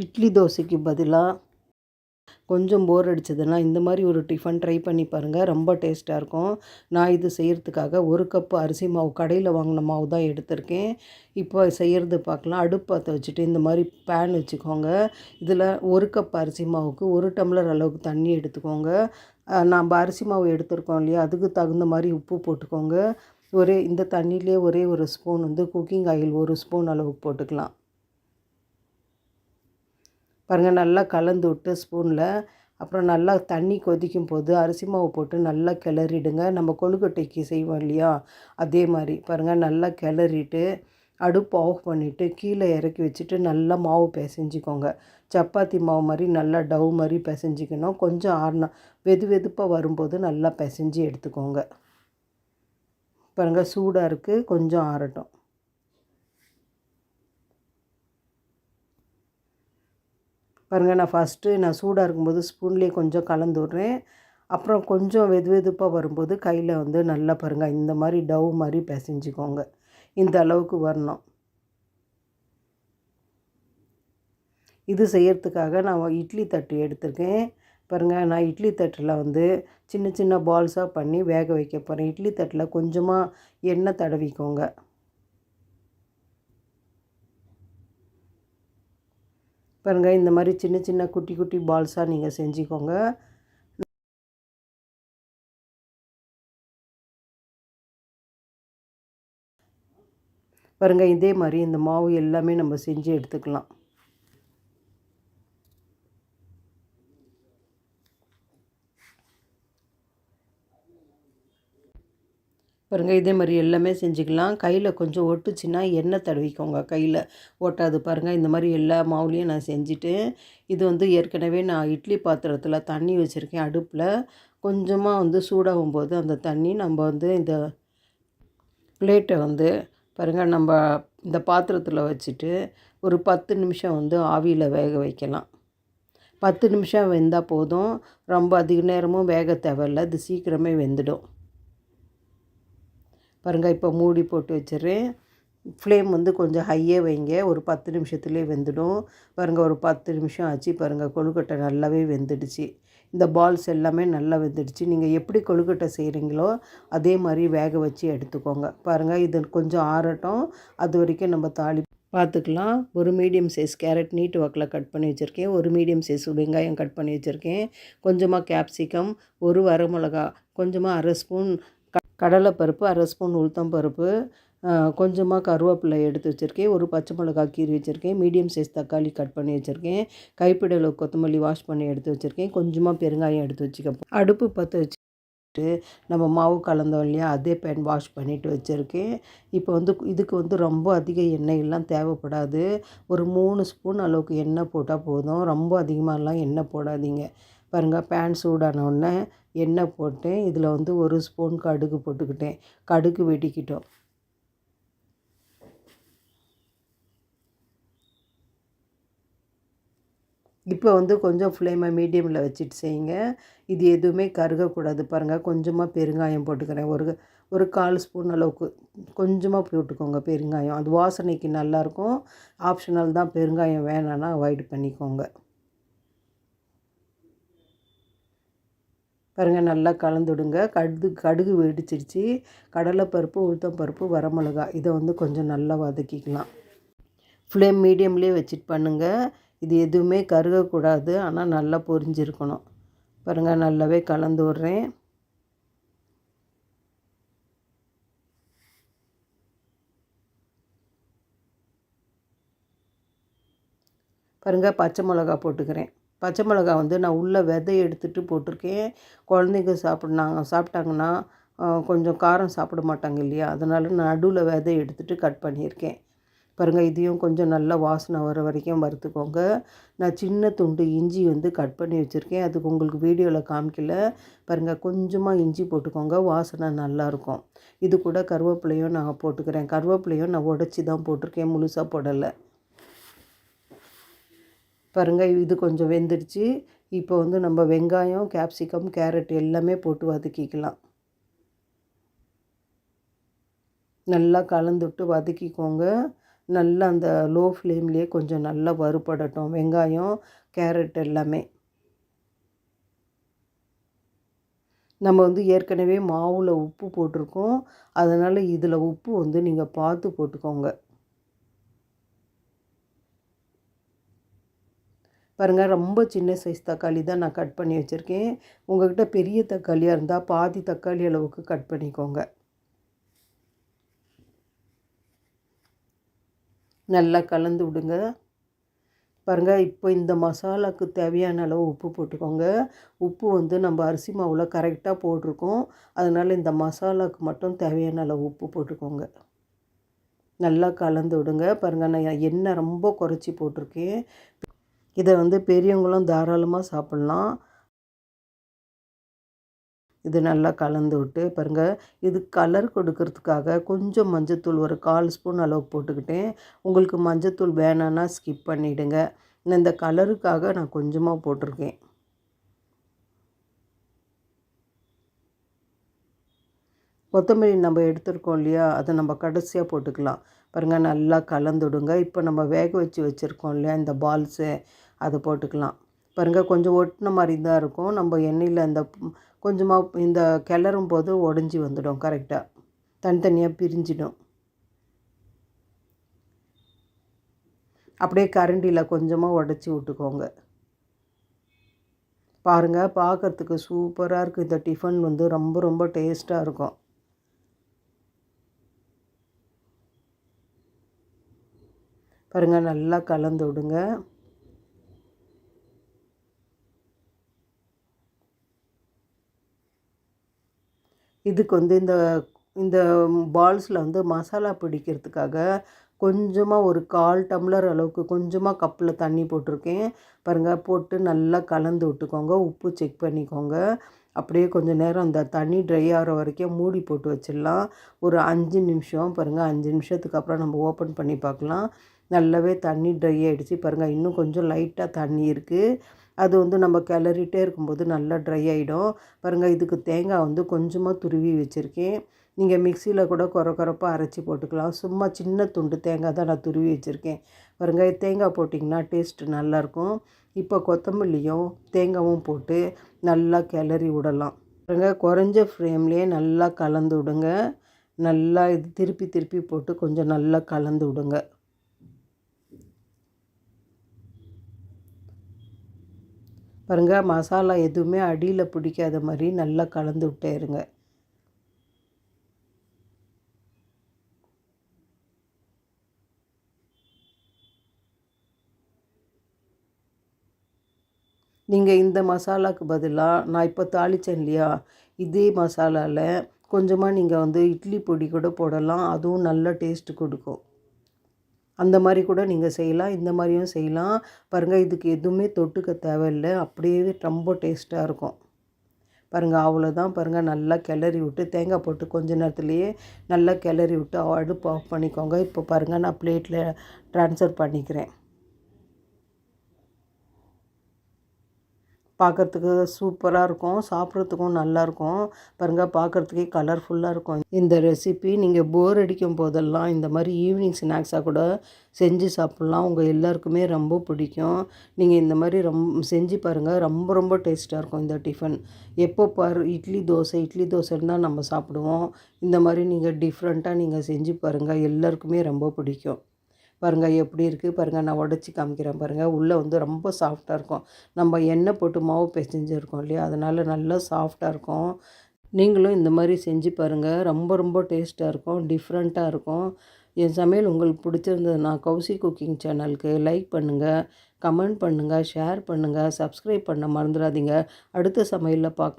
இட்லி தோசைக்கு பதிலாக கொஞ்சம் போர் அடிச்சதுன்னா இந்த மாதிரி ஒரு டிஃபன் ட்ரை பண்ணி பாருங்கள் ரொம்ப டேஸ்ட்டாக இருக்கும். நான் இது செய்கிறதுக்காக ஒரு கப்பு அரிசி மாவு கடையில் வாங்கின மாவு தான் எடுத்திருக்கேன். இப்போ செய்கிறது பார்க்கலாம். அடுப்பு வச்சுட்டு இந்த மாதிரி பேன் வச்சுக்கோங்க. இதில் ஒரு கப் அரிசி மாவுக்கு ஒரு டம்ளர் அளவுக்கு தண்ணி எடுத்துக்கோங்க. அஹ் நம்ம அரிசி மாவு எடுத்திருக்கோம் இல்லையா? அதுக்கு தகுந்த மாதிரி உப்பு போட்டுக்கோங்க. ஒரே இந்த தண்ணியிலே ஒரே ஒரு ஸ்பூன் வந்து குக்கிங் ஆயில் ஒரு ஸ்பூன் அளவுக்கு போட்டுக்கலாம். பாருங்கள் நல்லா கலந்து விட்டு ஸ்பூனில். அப்புறம் நல்லா தண்ணி கொதிக்கும் போது அரிசி மாவு போட்டு நல்லா கிளறிடுங்க. நம்ம கொழுக்கட்டைக்கு செய்வோம் இல்லையா? அதே மாதிரி பாருங்கள் நல்லா கிளறிட்டு அடுப்பு ஆஃப் பண்ணிவிட்டு கீழே இறக்கி வச்சுட்டு நல்லா மாவு பிசைஞ்சிக்கோங்க. சப்பாத்தி மாவு மாதிரி நல்லா டவ் மாதிரி பிசைஞ்சிக்கணும். கொஞ்சம் ஆறுனா வெது வெதுப்பாக வரும்போது நல்லா பிசைஞ்சு எடுத்துக்கோங்க. பாருங்கள் சூடாக இருக்குது கொஞ்சம் ஆறட்டும். பாருங்கள் நான் ஃபஸ்ட்டு நான் சூடாக இருக்கும்போது ஸ்பூன்லேயே கொஞ்சம் கலந்து விட்றேன். அப்புறம் கொஞ்சம் வெது வெதுப்பாக வரும்போது கையில் வந்து நல்லா பாருங்கள் இந்த மாதிரி டவ் மாதிரி பிசைஞ்சிக்கோங்க. இந்த அளவுக்கு வரணும். இது செய்யறதுக்காக நான் இட்லி தட்டு எடுத்திருக்கேன். பாருங்கள் நான் இட்லி தட்டில் வந்து சின்ன சின்ன பால்ஸாக பண்ணி வேக வைக்க போகிறேன் இட்லி தட்டில் கொஞ்சமாக எண்ணெய் தடவிக்கோங்க. பாருங்கள் இந்த மாதிரி சின்ன சின்ன குட்டி குட்டி பால்ஸாக நீங்கள் செஞ்சுக்கோங்க. பாருங்கள் இதே மாதிரி இந்த மாவு எல்லாமே நம்ம செஞ்சு எடுத்துக்கலாம். பாருங்கள் இதே மாதிரி எல்லாமே செஞ்சுக்கலாம். கையில் கொஞ்சம் ஒட்டுச்சுன்னா எண்ணெய் தடவிக்கோங்க கையில். ஒட்டாது பாருங்கள் இந்த மாதிரி எல்லா மாவுலேயும் நான் செஞ்சுட்டு இது வந்து ஏற்கனவே நான் இட்லி பாத்திரத்தில் தண்ணி வச்சுருக்கேன் அடுப்பில். கொஞ்சமாக வந்து சூடாகும் போது அந்த தண்ணி நம்ம வந்து இந்த பிளேட்டை வந்து பாருங்கள் நம்ம இந்த பாத்திரத்தில் வச்சுட்டு ஒரு பத்து நிமிஷம் வந்து ஆவியில் வேக வைக்கலாம். பத்து நிமிஷம் வெந்தால் போதும். ரொம்ப அதிக நேரமும் வேக தேவையில்ல. அது சீக்கிரமே வெந்துடும். பாருங்கள் இப்போ மூடி போட்டு வச்சிடுறேன் ஃப்ளேம் வந்து கொஞ்சம் ஹையே வைங்க. ஒரு பத்து நிமிஷத்துலேயே வெந்துடும். பாருங்கள் ஒரு பத்து நிமிஷம் ஆச்சு. பாருங்கள் கொழுக்கட்டை நல்லாவே வெந்துடுச்சு. இந்த பால்ஸ் எல்லாமே நல்லா வெந்துடுச்சு. நீங்கள் எப்படி கொழுக்கட்டை செய்கிறீங்களோ அதே மாதிரி வேக வச்சு எடுத்துக்கோங்க. பாருங்கள் இது கொஞ்சம் ஆறட்டும். அது வரைக்கும் நம்ம தாளி பார்த்துக்கலாம் ஒரு மீடியம் சைஸ் கேரட் நீட்டு வாக்கில் கட் பண்ணி வச்சுருக்கேன். ஒரு மீடியம் சைஸ் வெங்காயம் கட் பண்ணி வச்சுருக்கேன். கொஞ்சமாக கேப்சிகம் ஒரு வரமிளகா கொஞ்சமாக அரை ஸ்பூன் கடலைப்பருப்பு அரை ஸ்பூன் உளுத்தம் பருப்பு கொஞ்சமாக கருவேப்பிலை எடுத்து வச்சுருக்கேன். ஒரு பச்சை மிளகா கீறி வச்சுருக்கேன். மீடியம் சைஸ் தக்காளி கட் பண்ணி வச்சுருக்கேன். கைப்பிடலை கொத்தமல்லி வாஷ் பண்ணி எடுத்து வச்சுருக்கேன். கொஞ்சமாக பெருங்காயம் எடுத்து வச்சுக்கப்போ அடுப்பு பற்ற வச்சு நம்ம மாவு கலந்தோம் இல்லையா? அதே பேன் வாஷ் பண்ணிவிட்டு வச்சுருக்கேன். இப்போ வந்து இதுக்கு வந்து ரொம்ப அதிக எண்ணெயெல்லாம் தேவைப்படாது. ஒரு மூணு ஸ்பூன் அளவுக்கு எண்ணெய் போட்டால் போதும். ரொம்ப அதிகமாகலாம் எண்ணெய் போடாதீங்க. பாருங்கள் பேன் சூடான உடனே எண்ணெய் போட்டேன் இதில் வந்து ஒரு ஸ்பூன் கடுகு போட்டுக்கிட்டேன். கடுகு வெடிக்கிட்டோம். இப்போ வந்து கொஞ்சம் ஃப்ளேமை மீடியமில் வச்சுட்டு செய்யுங்க. இது எதுவுமே கருகக்கூடாது. பாருங்கள் கொஞ்சமாக பெருங்காயம் போட்டுக்கிறேன். ஒரு ஒரு கால் ஸ்பூன் அளவுக்கு கொஞ்சமாக போட்டுக்கோங்க பெருங்காயம். அது வாசனைக்கு நல்லாயிருக்கும் ஆப்ஷனல் தான் பெருங்காயம் வேணான்னா அவாய்ட் பண்ணிக்கோங்க. பாருங்கள் நல்லா கலந்துடுங்க. கடுகு கடுகு வெடிச்சிருச்சு. கடலைப்பருப்பு உளுத்தம்பருப்பு வரமிளகா. இதை வந்து கொஞ்சம் நல்லா வதக்கிக்கலாம். ஃப்ளேம் மீடியம்லேயே வச்சுட்டு பண்ணுங்கள் இது எதுவுமே கருகக்கூடாது. ஆனால் நல்லா பொரிஞ்சிருக்கணும். பாருங்கள் நல்லாவே கலந்து விட்றேன். பாருங்கள் பச்சை மிளகா போட்டுக்கிறேன். பச்சை மிளகா வந்து நான் உள்ளே விதை எடுத்துகிட்டு போட்டிருக்கேன். குழந்தைங்க சாப்பிட்னாங்க சாப்பிட்டாங்கன்னா கொஞ்சம் காரம் சாப்பிட மாட்டாங்க இல்லையா? அதனால் நான் நடுவில் விதை எடுத்துகிட்டு கட் பண்ணியிருக்கேன். பாருங்கள் இதையும் கொஞ்சம் நல்லா வாசனை வர வரைக்கும் வறுத்துக்கோங்க. நான் சின்ன துண்டு இஞ்சி வந்து கட் பண்ணி வச்சுருக்கேன். அதுக்கு உங்களுக்கு வீடியோவில் காமிக்கல. பாருங்கள் கொஞ்சமாக இஞ்சி போட்டுக்கோங்க. வாசனை நல்லாயிருக்கும். இது கூட கருவேப்பிலையும் நான் போட்டுக்கிறேன். கருவேப்பிலையும் நான் உடச்சி தான் போட்டிருக்கேன். முழுசாக போடலை. பாருங்கள் இது கொஞ்சம் வெந்துடுச்சு. இப்போ வந்து நம்ம வெங்காயம் கேப்சிகம் கேரட் எல்லாமே போட்டு வதக்கிக்கலாம். நல்லா கலந்துட்டு வதக்கிக்கோங்க. நல்லா அந்த லோ ஃப்ளேம்லேயே கொஞ்சம் நல்லா வறுபடட்டும். வெங்காயம் கேரட் எல்லாமே. நம்ம வந்து ஏற்கனவே மாவில் உப்பு போட்டிருக்கோம். அதனால் இதில் உப்பு வந்து நீங்கள் பார்த்து போட்டுக்கோங்க. பாருங்கள் ரொம்ப சின்ன சைஸ் தக்காளி தான் நான் கட் பண்ணி வச்சுருக்கேன். உங்கள்கிட்ட பெரிய தக்காளியாக இருந்தால் பாதி தக்காளி அளவுக்கு கட் பண்ணிக்கோங்க. நல்லா கலந்து விடுங்க. பாருங்கள் இப்போ இந்த மசாலாவுக்கு தேவையான அளவு உப்பு போட்டுக்கோங்க. உப்பு வந்து நம்ம அரிசி மாவில் கரெக்டாக போட்டிருக்கோம். அதனால் இந்த மசாலாவுக்கு மட்டும் தேவையான அளவு உப்பு போட்டுக்கோங்க. நல்லா கலந்து விடுங்க. பாருங்கள் நான் எண்ணெய் ரொம்ப குறைச்சி போட்டிருக்கேன். இதை வந்து பெரியவங்களும் தாராளமாக சாப்பிட்லாம். இது நல்லா கலந்து விட்டு பாருங்கள் இது கலர் கொடுக்கறதுக்காக கொஞ்சம் மஞ்சத்தூள் ஒரு கால் ஸ்பூன் அளவுக்கு போட்டுக்கிட்டேன் உங்களுக்கு மஞ்சத்தூள் வேணான்னா ஸ்கிப் பண்ணிவிடுங்க இந்த கலருக்காக நான் கொஞ்சமாக போட்டிருக்கேன். கொத்தமல்லி நம்ம எடுத்துருக்கோம் இல்லையா? அதை நம்ம கடைசியாக போட்டுக்கலாம். பாருங்கள் நல்லா கலந்துடுங்க இப்போ நம்ம வேக வச்சு வச்சுருக்கோம் இல்லையா? இந்த பால்ஸு அதை போட்டுக்கலாம். பாருங்கள் கொஞ்சம் ஒட்டின மாதிரி தான் இருக்கும். நம்ம எண்ணெயில் இந்த கொஞ்சமாக இந்த கிளறும் போது உடஞ்சி வந்துடும் கரெக்டாக தனித்தனியாக பிரிஞ்சிடும். அப்படியே கரண்டியில் கொஞ்சமாக உடச்சி விட்டுக்கோங்க. பாருங்கள் பார்க்குறதுக்கு சூப்பராக இருக்குது இந்த டிஃபன் வந்து ரொம்ப ரொம்ப டேஸ்ட்டாக இருக்கும். பாருங்கள் நல்லா கலந்து விடுங்க. இதுக்கு வந்து இந்த இந்த பால்ஸில் வந்து மசாலா பிடிக்கிறதுக்காக கொஞ்சமாக ஒரு கால் டம்ளர் அளவுக்கு கொஞ்சமாக கப்பில் தண்ணி போட்டிருக்கேன். பாருங்கள் போட்டு நல்லா கலந்து விட்டுக்கோங்க. உப்பு செக் பண்ணிக்கோங்க. அப்படியே கொஞ்சம் நேரம் அந்த தண்ணி ட்ரை ஆகிற வரைக்கும் மூடி போட்டு வச்சிடலாம். ஒரு அஞ்சு நிமிஷம் பாருங்கள் அஞ்சு நிமிஷத்துக்கு அப்புறம் நம்ம ஓப்பன் பண்ணி பார்க்கலாம். நல்லாவே தண்ணி ட்ரை ஆகிடுச்சு பாருங்கள் இன்னும் கொஞ்சம் லைட்டாக தண்ணி இருக்குது அது வந்து நம்ம கிளறிட்டே இருக்கும்போது நல்லா ட்ரை ஆகிடும் பாருங்கள் இதுக்கு தேங்காய் வந்து கொஞ்சமாக துருவி வச்சுருக்கேன். நீங்கள் மிக்சியில் கூட குறை குறைப்பாக அரைச்சி போட்டுக்கலாம். சும்மா சின்ன துண்டு தேங்காய் தான் நான் துருவி வச்சுருக்கேன். பாருங்கள் தேங்காய் போட்டிங்கன்னா டேஸ்ட்டு நல்லாயிருக்கும் இப்போ கொத்தமல்லியும் தேங்காயும் போட்டு நல்லா கிளறி விடலாம். பாருங்கள் குறைஞ்ச ஃப்ளேம்லேயே நல்லா கலந்து விடுங்க. நல்லா இது திருப்பி திருப்பி போட்டு கொஞ்சம் நல்லா கலந்து விடுங்க. பாருங்கள் மசாலா எதுவுமே அடியில் பிடிக்காத மாதிரி நல்லா கலந்து விட்டே இருங்க நீங்கள் இந்த மசாலாவுக்கு பதிலாக நான் இப்போ தாளித்தேன் இல்லையா? இதே மசாலாவில் கொஞ்சமாக நீங்கள் வந்து இட்லி பொடி கூட போடலாம். அதுவும் நல்ல டேஸ்ட்டு கொடுக்கும். அந்த மாதிரி கூட நீங்கள் செய்யலாம் இந்த மாதிரியும் செய்யலாம். பாருங்கள் இதுக்கு எதுவுமே தொட்டுக்க தேவையில்லை. அப்படியே ரொம்ப டேஸ்ட்டாக இருக்கும். பாருங்கள் அவ்வளோதான் பாருங்கள் நல்லா கிளறி விட்டு தேங்காய் போட்டு கொஞ்ச நேரத்துலேயே நல்லா கிளறி விட்டு அடுப்பு ஆஃப் பண்ணிக்கோங்க. இப்போ பாருங்கள் நான் பிளேட்டில் ட்ரான்ஸ்ஃபர் பண்ணிக்கிறேன். பார்க்குறதுக்கு சூப்பராக இருக்கும் சாப்பிட்றதுக்கும் நல்லாயிருக்கும் பாருங்கள் பார்க்குறதுக்கே கலர்ஃபுல்லாக இருக்கும். இந்த ரெசிபி நீங்கள் போர் அடிக்கும் போதெல்லாம் இந்த மாதிரி ஈவினிங் ஸ்நாக்ஸாக கூட செஞ்சு சாப்பிட்லாம். உங்கள் எல்லாருக்குமே ரொம்ப பிடிக்கும். நீங்கள் இந்த மாதிரி ரொம் செஞ்சு பாருங்கள் ரொம்ப ரொம்ப டேஸ்ட்டாக இருக்கும் இந்த டிஃபன் எப்போ பாரு இட்லி தோசை இட்லி தோசைன்னு தான் நம்ம சாப்பிடுவோம். இந்த மாதிரி நீங்கள் டிஃப்ரெண்ட்டாக நீங்கள் செஞ்சு பாருங்கள் எல்லாருக்குமே ரொம்ப பிடிக்கும். பாருங்கள் எப்படி இருக்குது பாருங்கள் நான் உடச்சி காமிக்கிறேன் பாருங்கள் உள்ளே வந்து ரொம்ப சாஃப்டாக இருக்கும். நம்ம எண்ணெய் போட்டு மாவு பிசைஞ்சிருக்கோம் இல்லையா? அதனால் நல்லா சாஃப்டாக இருக்கும். நீங்களும் இந்த மாதிரி செஞ்சு பாருங்கள் ரொம்ப ரொம்ப டேஸ்ட்டாக இருக்கும் டிஃப்ரெண்ட்டாக இருக்கும். என் சமையல் உங்களுக்கு பிடிச்சிருந்ததுன்னா கௌசி குக்கிங் சேனலுக்கு லைக் பண்ணுங்கள் கமெண்ட் பண்ணுங்கள் ஷேர் பண்ணுங்கள் சப்ஸ்கிரைப் பண்ண மறந்துடாதீங்க. அடுத்த சமையலில் பார்க்கலாம்